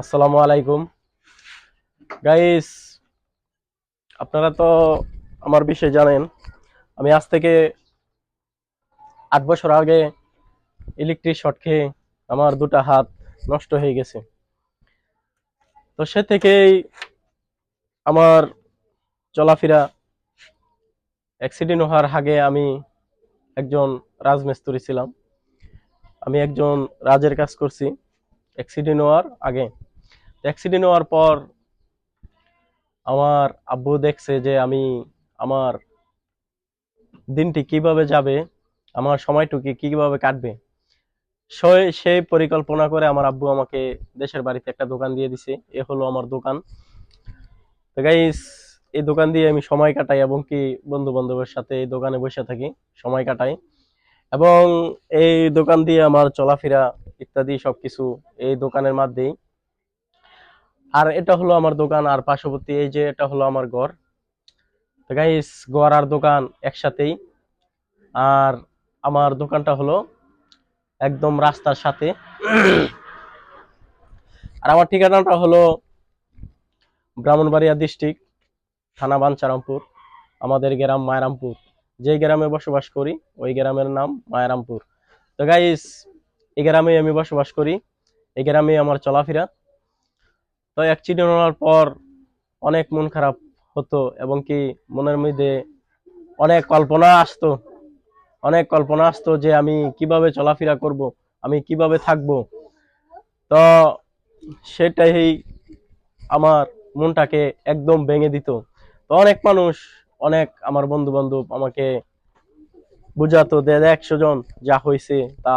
আসসালামু আলাইকুম। গাইস আপনারা তো আমার বিষয়ে জানেন, আমি আজ থেকে আট বছর আগে ইলেকট্রিক শর্ট খেয়ে আমার দুটা হাত নষ্ট হয়ে গেছে। তো সে থেকেই আমার চলাফেরা অ্যাক্সিডেন্ট হওয়ার আগে আমি একজন রাজমিস্ত্রি ছিলাম। আমি একজন রাজের কাজ করছি অ্যাক্সিডেন্ট হওয়ার আগে। অ্যাক্সিডেন্ট হওয়ার পর আমার আব্বু দেখছে যে আমি আমার দিনটি কীভাবে যাবে, আমার সময়টুকু কীভাবে কাটবে। সেই সেই পরিকল্পনা করে আমার আব্বু আমাকে দেশের বাড়িতে একটা দোকান দিয়ে দিছে। এ হলো আমার দোকান। গাইস এই দোকান দিয়ে আমি সময় কাটাই এবং কি বন্ধু বান্ধবের সাথে এই দোকানে বসে থাকি, সময় কাটাই। এবং এই দোকান দিয়ে আমার চলাফেরা ইত্যাদি সবকিছু এই দোকানের মধ্যেই আর এটা হলো আমার দোকান, আর পার্শ্ববর্তী এই যে এটা হলো আমার ঘর। তো গাইস ঘর আর দোকান একসাথেই। আর আমার দোকানটা হলো একদম রাস্তার সাথে। আর আমার ঠিকানাটা হলো ব্রাহ্মণবাড়িয়া ডিস্ট্রিক্ট থানা বাঞ্চারামপুর, আমাদের গ্রাম মায়ারামপুর। যে গ্রামে বসবাস করি, ওই গ্রামের নাম মায়ারামপুর। তো গাইস এই গ্রামে আমি বসবাস করি, এই গ্রামে আমার চলাফেরা। তো অ্যাক্সিডেন্ট হওয়ার পর অনেক মন খারাপ হতো এবং কি মনের মধ্যে অনেক কল্পনা আসতো। অনেক কল্পনা আসতো যে আমি কীভাবে চলাফেরা করব, আমি কীভাবে থাকব। তো সেটাই আমার মনটাকে একদম ভেঙে দিত। তো অনেক মানুষ, অনেক আমার বন্ধু বান্ধব আমাকে বুঝাতো যে একশো জন যা হয়েছে তা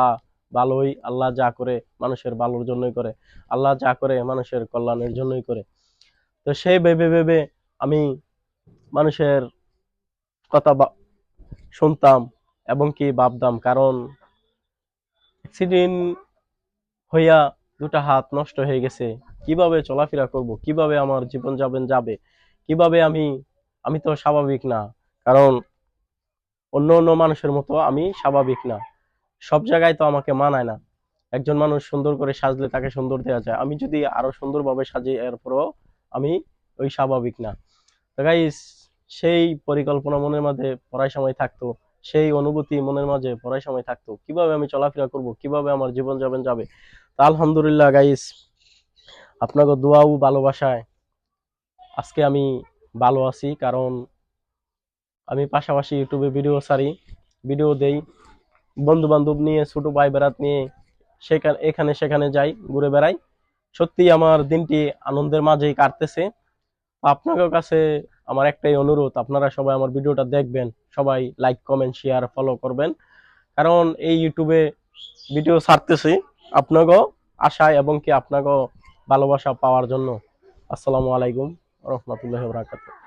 ভালোই আল্লাহ যা করে মানুষের ভালোর জন্যই করে, আল্লাহ যা করে মানুষের কল্যাণের জন্যই করে। তো সেই ভেবে ভেবে আমি মানুষের কথা শুনতাম এবং কি ভাবতাম, কারণ অ্যাক্সিডেন্ট হইয়া দুটা হাত নষ্ট হয়ে গেছে, কীভাবে চলাফেরা করব, কীভাবে আমার জীবন যাপন যাবে, কীভাবে আমি আমি তো স্বাভাবিক না, কারণ অন্য অন্য মানুষের মতো আমি স্বাভাবিক না। সব জায়গায় তো আমাকে মানায় না। একজন মানুষ সুন্দর করে সাজলে তাকে সুন্দর দেওয়া যায়। আমি যদি আরও সুন্দরভাবে সাজি, এরপরও আমি ওই স্বাভাবিক না। গাইস সেই পরিকল্পনা মনের মাঝে পড়ার সময় থাকতো। সেই অনুভূতি মনের মাঝে পড়ার সময় থাকতো। কীভাবে আমি চলাফেরা করব? কীভাবে আমার জীবন যাপন যাবে? তা আলহামদুলিল্লাহ গাইস আপনাকে দোয়া ও ভালোবাসায় আজকে আমি ভালো আছি। কারণ আমি পাশাপাশি ইউটিউবে ভিডিও ছাড়ি ভিডিও দেই। বন্ধু বান্ধব নিয়ে, ছোট ভাই বেড়াত নিয়ে, সেখানে এখানে সেখানে যাই, ঘুরে বেড়াই। সত্যি আমার দিনটি আনন্দের মাঝেই কাটতেছে। আপনাদের কাছে আমার একটাই অনুরোধ, আপনারা সবাই আমার ভিডিওটা দেখবেন, সবাই লাইক কমেন্ট শেয়ার ফলো করবেন। কারণ এই ইউটিউবে ভিডিও ছাড়তেছি আপনাকেও আশায় এবং কি আপনাকেও ভালোবাসা পাওয়ার জন্য। আসসালামু আলাইকুম, রহমতুল্লাহ বরাকাতুহ।